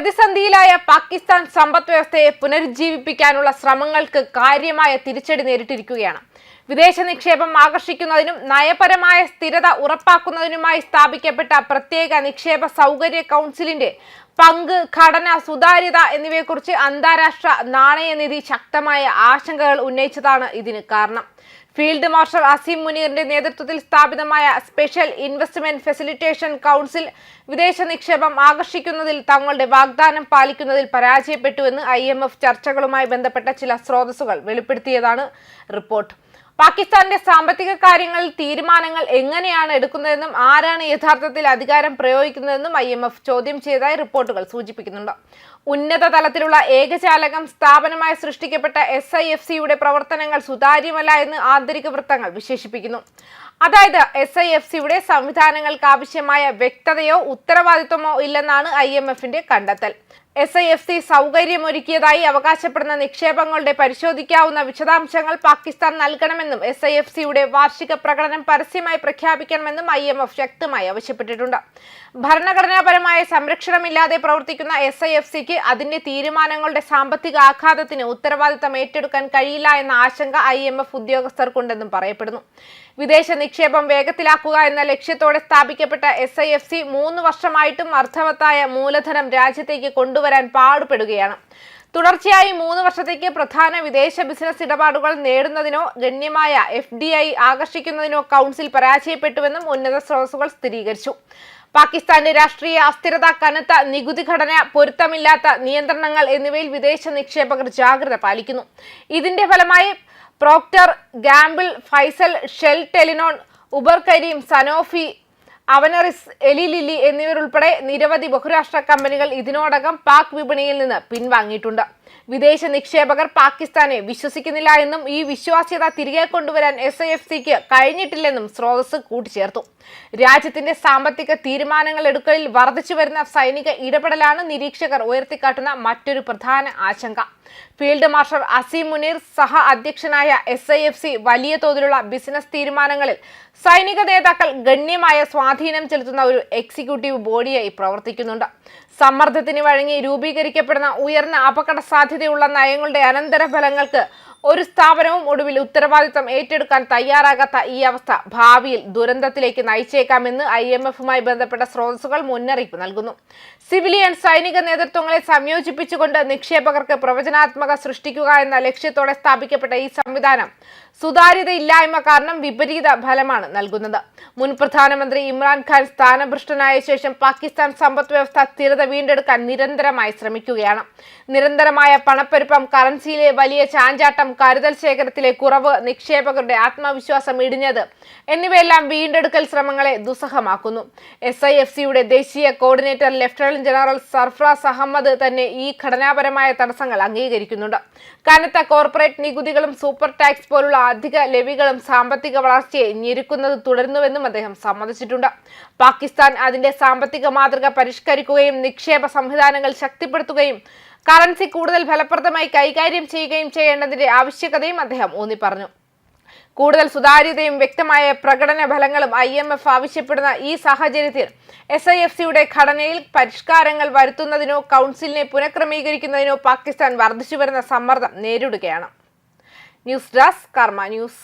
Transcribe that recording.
പ്രതിസന്ധിയിലായ പാകിസ്ഥാൻ സമ്പദ് വ്യവസ്ഥയെ പുനരുജ്ജീവിപ്പിക്കാനുള്ള ശ്രമങ്ങൾക്ക് കാര്യമായ തിരിച്ചടി നേരിട്ടിരിക്കുകയാണ്. വിദേശ നിക്ഷേപം ആകർഷിക്കുന്നതിനും നയപരമായ സ്ഥിരത ഉറപ്പാക്കുന്നതിനുമായി സ്ഥാപിക്കപ്പെട്ട പ്രത്യേക നിക്ഷേപ സൗകര്യ കൗൺസിലിന്റെ പങ്ക് ഘടന സുതാര്യത എന്നിവയെക്കുറിച്ച് അന്താരാഷ്ട്ര നാണയനിധി ശക്തമായ ആശങ്കകൾ ഉന്നയിച്ചതാണ് ഇതിന് കാരണം. ഫീൽഡ് മാർഷൽ അസീം മുനീറിന്റെ നേതൃത്വത്തിൽ സ്ഥാപിതമായ സ്പെഷ്യൽ ഇൻവെസ്റ്റ്മെന്റ് ഫെസിലിറ്റേഷൻ കൗൺസിൽ വിദേശ നിക്ഷേപം ആകർഷിക്കുന്നതിൽ തങ്ങളുടെ വാഗ്ദാനം പാലിക്കുന്നതിൽ പരാജയപ്പെട്ടുവെന്ന് ഐ ചർച്ചകളുമായി ബന്ധപ്പെട്ട ചില സ്രോതസ്സുകൾ വെളിപ്പെടുത്തിയതാണ് റിപ്പോർട്ട്. പാകിസ്ഥാന്റെ സാമ്പത്തിക കാര്യങ്ങളിൽ തീരുമാനങ്ങൾ എങ്ങനെയാണ് എടുക്കുന്നതെന്നും ആരാണ് യഥാർത്ഥത്തിൽ അധികാരം പ്രയോഗിക്കുന്നതെന്നും ഐ എം എഫ് ചോദ്യം ചെയ്തതായി റിപ്പോർട്ടുകൾ സൂചിപ്പിക്കുന്നുണ്ട്. ഉന്നത തലത്തിലുള്ള ഏകജാലകം സ്ഥാപനമായി സൃഷ്ടിക്കപ്പെട്ട എസ് ഐ എഫ് സിയുടെ പ്രവർത്തനങ്ങൾ സുതാര്യമല്ല എന്ന് ആന്തരിക വൃത്തങ്ങൾ വിശേഷിപ്പിക്കുന്നു. അതായത് എസ് ഐ എഫ് സിയുടെ സംവിധാനങ്ങൾക്ക് ആവശ്യമായ വ്യക്തതയോ ഉത്തരവാദിത്വമോ ഇല്ലെന്നാണ് ഐ എം എഫിന്റെ കണ്ടെത്തൽ. എസ് ഐ എഫ് സി സൗകര്യമൊരുക്കിയതായി അവകാശപ്പെടുന്ന നിക്ഷേപങ്ങളുടെ പരിശോധിക്കാവുന്ന വിശദാംശങ്ങൾ പാകിസ്ഥാൻ നൽകണമെന്നും എസ് ഐ എഫ് സിയുടെ വാർഷിക പ്രകടനം പരസ്യമായി പ്രഖ്യാപിക്കണമെന്നും ഐ എം എഫ് ശക്തമായി ആവശ്യപ്പെട്ടിട്ടുണ്ട്. ഭരണഘടനാപരമായ സംരക്ഷണമില്ലാതെ പ്രവർത്തിക്കുന്ന എസ് ഐ എഫ് സിക്ക് അതിന്റെ തീരുമാനങ്ങളുടെ സാമ്പത്തിക ആഘാതത്തിന് ഉത്തരവാദിത്തം ഏറ്റെടുക്കാൻ കഴിയില്ല എന്ന ആശങ്ക ഐ എം എഫ് ഉദ്യോഗസ്ഥർക്കുണ്ടെന്നും പറയപ്പെടുന്നു. വിദേശ നിക്ഷേപം വേഗത്തിലാക്കുക എന്ന ലക്ഷ്യത്തോടെ സ്ഥാപിക്കപ്പെട്ട എസ് ഐ എഫ് സി മൂന്ന് വർഷമായിട്ടും അർത്ഥവത്തായ മൂലധനം രാജ്യത്തേക്ക് കൊണ്ടുവരാൻ പാടുപെടുകയാണ്. തുടർച്ചയായി മൂന്ന് വർഷത്തേക്ക് പ്രധാന വിദേശ ബിസിനസ് ഇടപാടുകൾ നേടുന്നതിനോ ഗണ്യമായ എഫ് ഡി ഐ ആകർഷിക്കുന്നതിനോ കൗൺസിൽ പരാജയപ്പെട്ടുവെന്നും ഉന്നത സ്രോതസ്സുകൾ സ്ഥിരീകരിച്ചു. പാകിസ്ഥാന്റെ രാഷ്ട്രീയ അസ്ഥിരത കനത്ത നികുതി ഘടന പൊരുത്തമില്ലാത്ത നിയന്ത്രണങ്ങൾ എന്നിവയിൽ വിദേശ നിക്ഷേപകർ ജാഗ്രത പാലിക്കുന്നു. ഇതിന്റെ ഫലമായി Procter Gamble Pfizer Shell Telenor Uber Careem Sanofi അവനറിസ് Eli Lilly എന്നിവരുൾപ്പെടെ നിരവധി ബഹുരാഷ്ട്ര കമ്പനികൾ ഇതിനോടകം പാക് വിപണിയിൽ നിന്ന് പിൻവാങ്ങിയിട്ടുണ്ട്. വിദേശ നിക്ഷേപകർ പാകിസ്ഥാനെ വിശ്വസിക്കുന്നില്ല എന്നും ഈ വിശ്വാസ്യത തിരികെ കൊണ്ടുവരാൻ എസ് ഐ എഫ് സിക്ക് കഴിഞ്ഞിട്ടില്ലെന്നും സ്രോതസ് കൂട്ടിച്ചേർത്തു. രാജ്യത്തിന്റെ സാമ്പത്തിക തീരുമാനങ്ങൾ എടുക്കലിൽ വർദ്ധിച്ചു വരുന്ന സൈനിക ഇടപെടലാണ് നിരീക്ഷകർ ഉയർത്തിക്കാട്ടുന്ന മറ്റൊരു പ്രധാന ആശങ്ക. ഫീൽഡ് മാർഷൽ അസീം മുനീർ സഹ അധ്യക്ഷനായ എസ് വലിയ തോതിലുള്ള ബിസിനസ് തീരുമാനങ്ങളിൽ സൈനിക നേതാക്കൾ ഗണ്യമായ സ്വാധീനം ചെലുത്തുന്ന ഒരു എക്സിക്യൂട്ടീവ് ബോഡിയായി പ്രവർത്തിക്കുന്നുണ്ട്. സമ്മർദ്ദത്തിന് വഴങ്ങി രൂപീകരിക്കപ്പെടുന്ന ഉയർന്ന അപകട സാധ്യതയുള്ള നയങ്ങളുടെ അനന്തരഫലങ്ങൾക്ക് ഒരു സ്ഥാപനവും ഒടുവിൽ ഉത്തരവാദിത്തം ഏറ്റെടുക്കാൻ തയ്യാറാകാത്ത ഈ അവസ്ഥ ഭാവിയിൽ ദുരന്തത്തിലേക്ക് നയിച്ചേക്കാമെന്ന് ഐ എം എഫുമായി ബന്ധപ്പെട്ട സ്രോതസ്സുകൾ മുന്നറിയിപ്പ് നൽകുന്നു. സിവിലിയൻ സൈനിക നേതൃത്വങ്ങളെ സംയോജിപ്പിച്ചുകൊണ്ട് നിക്ഷേപകർക്ക് പ്രവചനാത്മക സൃഷ്ടിക്കുക എന്ന ലക്ഷ്യത്തോടെ സ്ഥാപിക്കപ്പെട്ട ഈ സംവിധാനം സുതാര്യതയില്ലായ്മ കാരണം വിപരീത ഫലമാണ് നൽകുന്നത്. മുൻ പ്രധാനമന്ത്രി ഇമ്രാൻഖാൻ സ്ഥാനഭ്രഷ്ടനായ ശേഷം പാകിസ്ഥാൻ സമ്പദ് വ്യവസ്ഥ സ്ഥിരത വീണ്ടെടുക്കാൻ നിരന്തരമായി ശ്രമിക്കുകയാണ്. നിരന്തരമായ പണപ്പെരുപ്പം കറൻസിയിലെ വലിയ ചാഞ്ചാട്ടം കരുതൽ ശേഖരത്തിലെ കുറവ് നിക്ഷേപകരുടെ ആത്മവിശ്വാസം ഇടിഞ്ഞത് എന്നിവയെല്ലാം വീണ്ടെടുക്കൽ ശ്രമങ്ങളെ ദുസ്സഹമാക്കുന്നു. എസ് ഐ എഫ് സിയുടെ ദേശീയ coordinator lieutenant general Sarfraz Ahmed തന്നെ ഈ ഘടനാപരമായ തടസ്സങ്ങൾ അംഗീകരിക്കുന്നുണ്ട്. കനത്ത കോർപ്പറേറ്റ് നികുതികളും സൂപ്പർ ടാക്സ് പോലുള്ള അധിക ലെവികളും സാമ്പത്തിക വളർച്ചയെ ഞെരുക്കുന്നത് തുടരുന്നുവെന്നും അദ്ദേഹം സമ്മതിച്ചിട്ടുണ്ട്. പാകിസ്ഥാൻ അതിന്റെ സാമ്പത്തിക മാതൃക പരിഷ്കരിക്കുകയും നിക്ഷേപ സംവിധാനങ്ങൾ ശക്തിപ്പെടുത്തുകയും കറൻസി കൂടുതൽ ഫലപ്രദമായി കൈകാര്യം ചെയ്യുകയും ചെയ്യേണ്ടതിന്റെ ആവശ്യകതയും അദ്ദേഹം ഊന്നി പറഞ്ഞു കൂടുതൽ സുതാര്യതയും വ്യക്തമായ പ്രകടന ഫലങ്ങളും ഐ എം എഫ് ആവശ്യപ്പെടുന്ന ഈ സാഹചര്യത്തിൽ എസ് ഐ എഫ് സിയുടെ ഘടനയിൽ പരിഷ്കാരങ്ങൾ വരുത്തുന്നതിനോ കൗൺസിലിനെ പുനഃക്രമീകരിക്കുന്നതിനോ പാകിസ്ഥാൻ വർദ്ധിച്ചു വരുന്ന സമ്മർദ്ദം നേരിടുകയാണ്. News desk Karma news.